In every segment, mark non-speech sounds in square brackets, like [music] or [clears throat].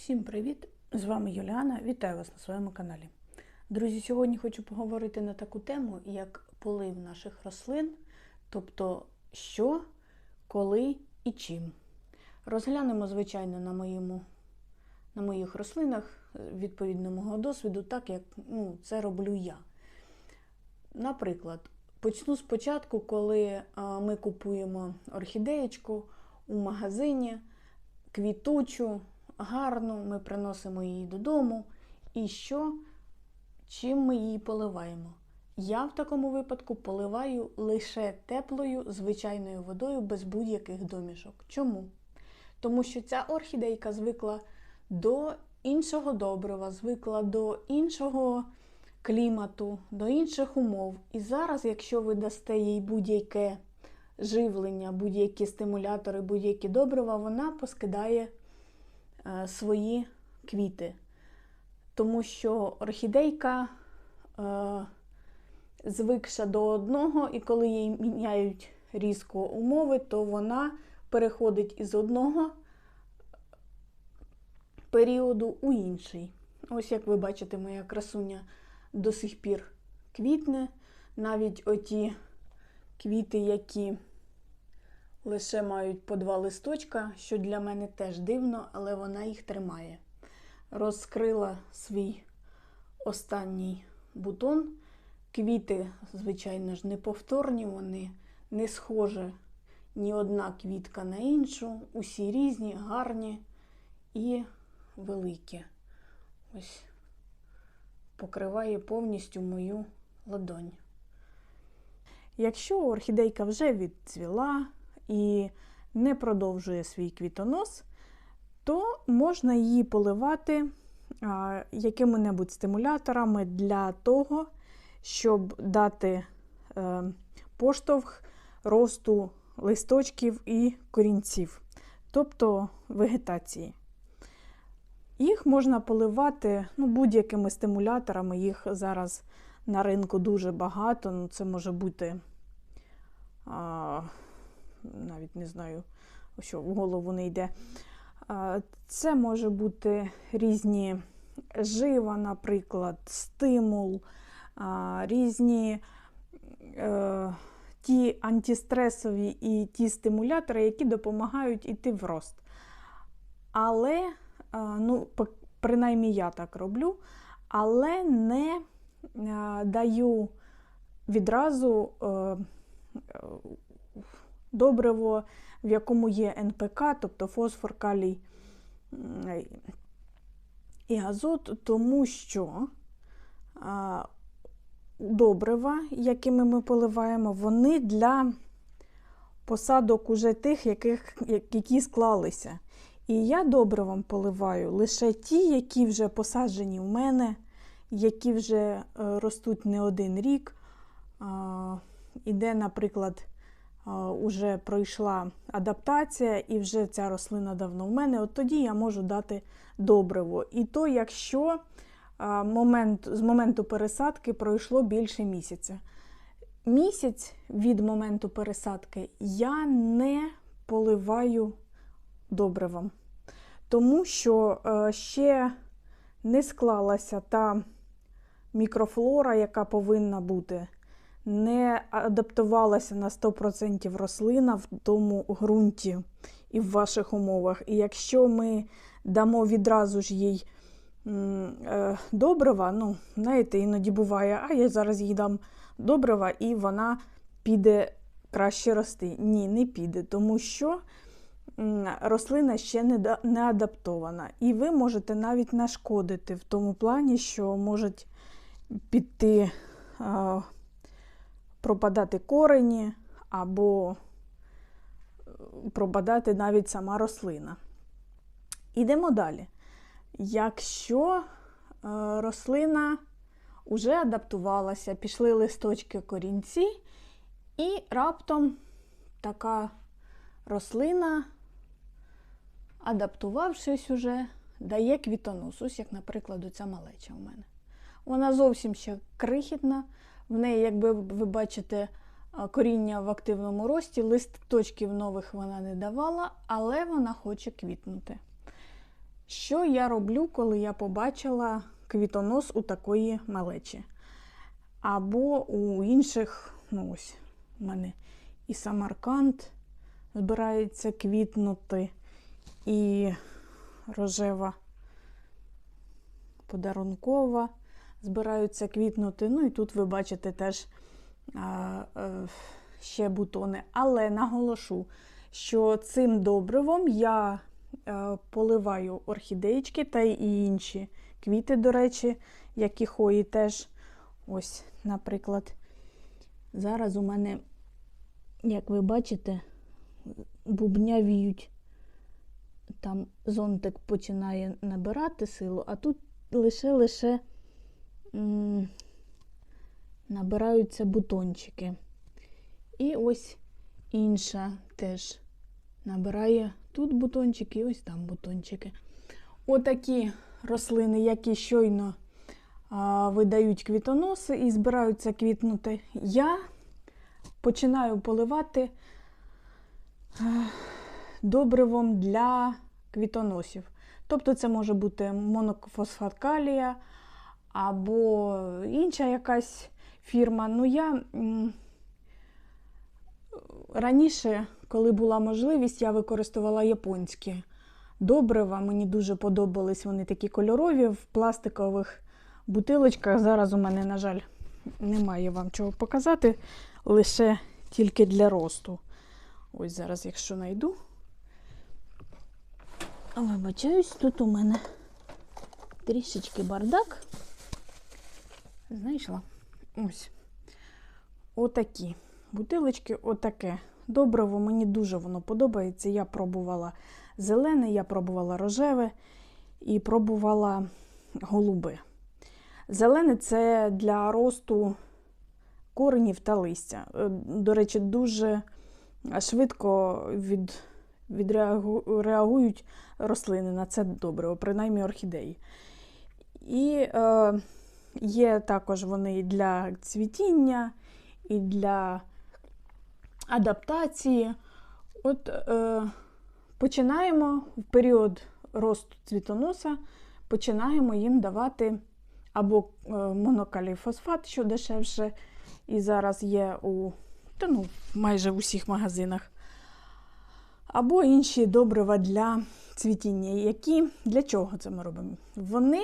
Всім привіт! З вами Юліана. Вітаю вас на своєму каналі. Друзі, сьогодні хочу поговорити на таку тему, як полив наших рослин, тобто що, коли і чим. Розглянемо, звичайно, на, моєму, на моїх рослинах відповідно мого досвіду, так як ну, це роблю я. Наприклад, почну спочатку, коли ми купуємо орхідеєчку у магазині, квітучу, гарну, ми приносимо її додому. І що? Чим ми її поливаємо? Я в такому випадку поливаю лише теплою звичайною водою без будь-яких домішок. Чому? Тому що ця орхідейка звикла до іншого добрива, звикла до іншого клімату, до інших умов. І зараз, якщо ви дасте їй будь-яке живлення, будь-які стимулятори, будь-які добрива, вона поскидає свої квіти. Тому що орхідейка е, звикша до одного, і коли їй міняють різко умови, то вона переходить із одного періоду у інший. Ось як ви бачите, моя красуня до сих пір квітне. Навіть оті квіти, які лише мають по два листочка, що для мене теж дивно, але вона їх тримає. Розкрила свій останній бутон. Квіти, звичайно ж, неповторні, вони не схожі ні одна квітка на іншу. Усі різні, гарні і великі. Ось покриває повністю мою ладонь. Якщо орхідейка вже відцвіла і не продовжує свій квітонос, то можна її поливати якими-небудь стимуляторами для того, щоб дати е, поштовх росту листочків і корінців, тобто вегетації. Їх можна поливати ну, будь-якими стимуляторами, їх зараз на ринку дуже багато. Ну, Це може бути, навіть не знаю, що в голову не йде. Це може бути різні жива, наприклад, стимул, різні е, ті антистресові і ті стимулятори, які допомагають йти в рост. Але, ну, принаймні я так роблю, але не даю відразу е, добриво, в якому є НПК, тобто фосфор, калій і азот, тому що добрива, якими ми поливаємо, вони для посадок уже тих, яких, які склалися. І я добривом поливаю лише ті, які вже посаджені в мене які вже е, ростуть не один рік. Іде, наприклад, вже пройшла адаптація, і вже ця рослина давно в мене, от тоді я можу дати добриво. І то, якщо момент, з моменту пересадки пройшло більше місяця. Місяць від моменту пересадки я не поливаю добривом, тому що е, ще не склалася та мікрофлора, яка повинна бути, не адаптувалася на 100% рослина в тому ґрунті і в ваших умовах. І якщо ми дамо відразу ж їй е, добрива, ну, знаєте, іноді буває, а я зараз їй дам добрива, і вона піде краще рости. Ні, не піде, тому що рослина ще не адаптована. І ви можете навіть нашкодити в тому плані, що можуть піти, пропадати корені або е, пропадати навіть сама рослина. Ідемо далі. Якщо е, рослина вже адаптувалася, пішли листочки корінці, і раптом така рослина, адаптувавшись уже, дає квітонос. Ось як, наприклад, ця малеча у мене. Вона зовсім ще крихітна. В неї, якби ви бачите, коріння в активному рості, листочків нових вона не давала, але вона хоче квітнути. Що я роблю, коли я побачила квітонос у такої малечі? Або у інших, ну ось, у мене і Самарканд збирається квітнути, і рожева подарункова збираються квітнути. Ну і тут ви бачите теж а, е, ще бутони. Але наголошу, що цим добривом я е, поливаю орхідеєчки та й інші квіти, до речі, які хої теж. Ось, наприклад, зараз у мене, як ви бачите, бубнявіють. Там зонтик починає набирати силу, а тут лише-лише набираються бутончики. І ось інша теж набирає тут бутончики, і ось там бутончики. Отакі рослини, які щойно а, видають квітоноси і збираються квітнути, я починаю поливати е, добривом для квітоносів. Тобто це може бути монофосфат калія або інша якась фірма. Ну, я раніше, коли була можливість, я використовувала японські добрива. Мені дуже подобались вони такі кольорові в пластикових бутилочках. Зараз у мене, на жаль, немає вам чого показати, лише тільки для росту. Ось зараз, якщо знайду. Вибачаюсь, тут у мене трішечки бардак. Знайшла. Ось. Отакі. Бутилочки, отаке. Добриво, мені дуже воно подобається. Я пробувала зелене, я пробувала рожеве і пробувала голубе. Зелене це для росту коренів та листя. Е, До речі, дуже швидко від, відреагують рослини на це добриво, принаймні орхідеї. І е, є також вони для цвітіння, і для адаптації. От е, починаємо в період росту цвітоноса, починаємо їм давати або е, монокаліфосфат, що дешевше, і зараз є у та, ну, майже в усіх магазинах. Або інші добрива для цвітіння. Які для чого це ми робимо? Вони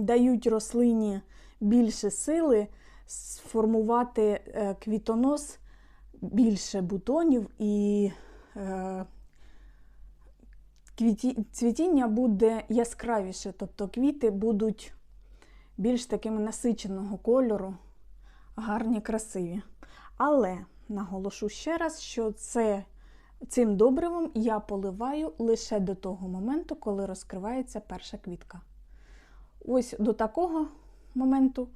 дають рослині більше сили сформувати е, квітонос, більше бутонів і е, цвітіння буде яскравіше, тобто квіти будуть більш такими насиченого кольору, гарні, красиві. Але наголошу ще раз, що це, цим добривом я поливаю лише до того моменту, коли розкривається перша квітка. Ось до такого моменту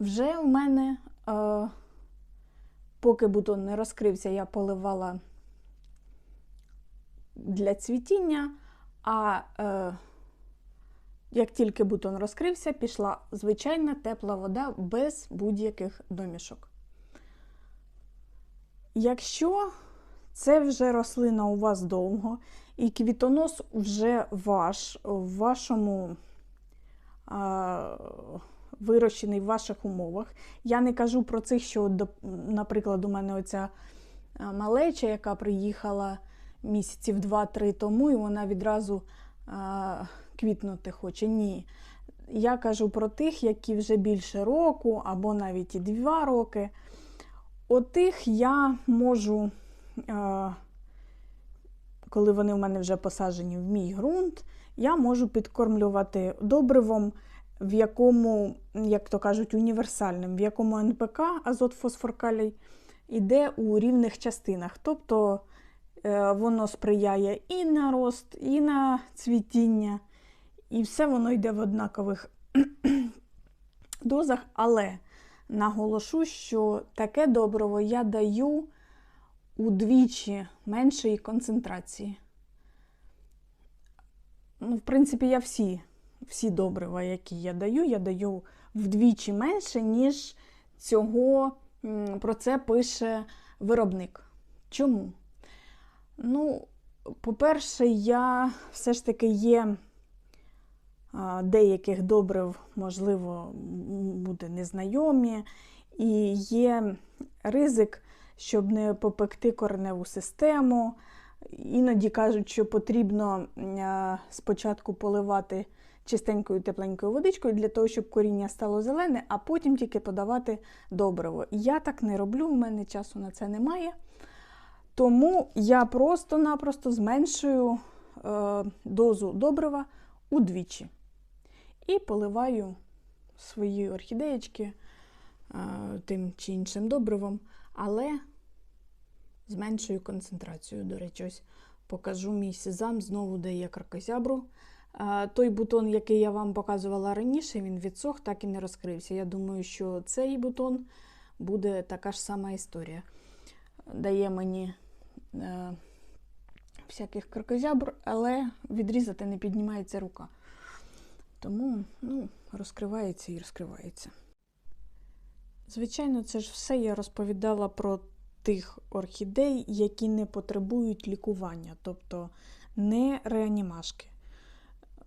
вже у мене, е, поки бутон не розкрився, я поливала для цвітіння, а е, як тільки бутон розкрився, пішла звичайна тепла вода без будь-яких домішок. Якщо це вже рослина у вас довго, і квітонос вже ваш, в вашому вирощений в ваших умовах. Я не кажу про цих, що, наприклад, у мене оця малеча, яка приїхала місяців 2-3 тому, і вона відразу квітнути хоче. Ні. Я кажу про тих, які вже більше року, або навіть і 2 роки. Отих я можу, коли вони в мене вже посаджені в мій ґрунт, я можу підкормлювати добривом, в якому, як то кажуть, універсальним, в якому НПК азот фосфор калій йде у рівних частинах. Тобто е, воно сприяє і на рост, і на цвітіння, і все воно йде в однакових [clears throat] дозах. Але наголошу, що таке добриво я даю удвічі меншої концентрації. Ну, В принципі, я всі всі добрива, які я даю, я даю вдвічі менше, ніж цього про це пише виробник. Чому? Ну, по-перше, я все ж таки є деяких добрив, можливо, буде незнайомі, і є ризик, щоб не попекти кореневу систему. Іноді кажуть, що потрібно спочатку поливати чистенькою тепленькою водичкою для того, щоб коріння стало зелене, а потім тільки подавати добриво. Я так не роблю, у мене часу на це немає. Тому я просто-напросто зменшую е, дозу добрива удвічі. І поливаю свої орхідеєчки е, тим чи іншим добривом, але зменшую концентрацію. До речі, ось покажу мій сезам, знову дає кракозябру. Той бутон, який я вам показувала раніше, він відсох, так і не розкрився. Я думаю, що цей бутон буде така ж сама історія. Дає мені е, всяких кракозябр, але відрізати не піднімається рука. Тому ну, розкривається і розкривається. Звичайно, це ж все я розповідала про тих орхідей, які не потребують лікування, тобто не реанімашки,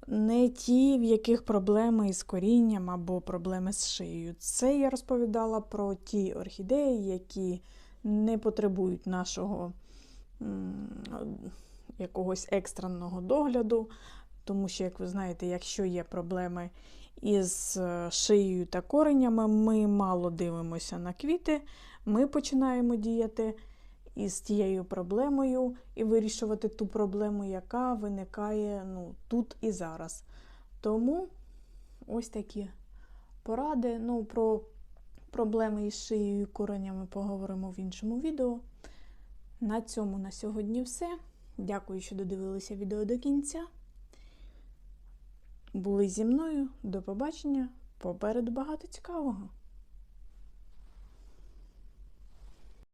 не ті, в яких проблеми із корінням або проблеми з шиєю. Це я розповідала про ті орхідеї, які не потребують нашого якогось екстреного догляду, тому що, як ви знаєте, якщо є проблеми із е, шиєю та коренями, ми мало дивимося на квіти, ми починаємо діяти із тією проблемою і вирішувати ту проблему, яка виникає ну, тут і зараз. Тому ось такі поради. Ну, про проблеми із шиєю і коренями поговоримо в іншому відео. На цьому на сьогодні все. Дякую, що додивилися відео до кінця. Були зі мною. До побачення. Попереду багато цікавого.